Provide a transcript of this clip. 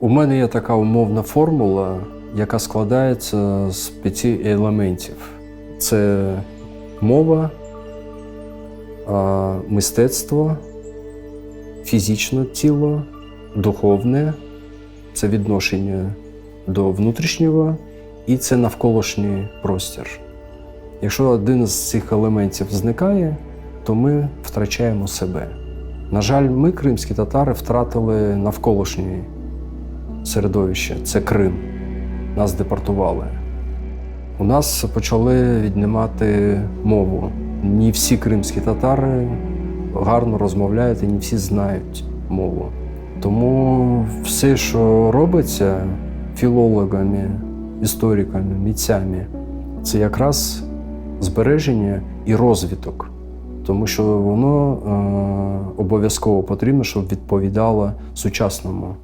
У мене є така умовна формула, яка складається з п'яти елементів: це мова, мистецтво, фізичне тіло, духовне, це відношення до внутрішнього і це навколишній простір. Якщо один з цих елементів зникає, то ми втрачаємо себе. На жаль, ми, кримські татари, втратили навколишнє середовище це Крим. Нас депортували. У нас почали віднімати мову. Не всі кримські татари гарно розмовляють і не всі знають мову. Тому все, що робиться філологами, істориками, митцями, це якраз збереження і розвиток. Тому що воно е, обов'язково потрібно, щоб відповідало сучасному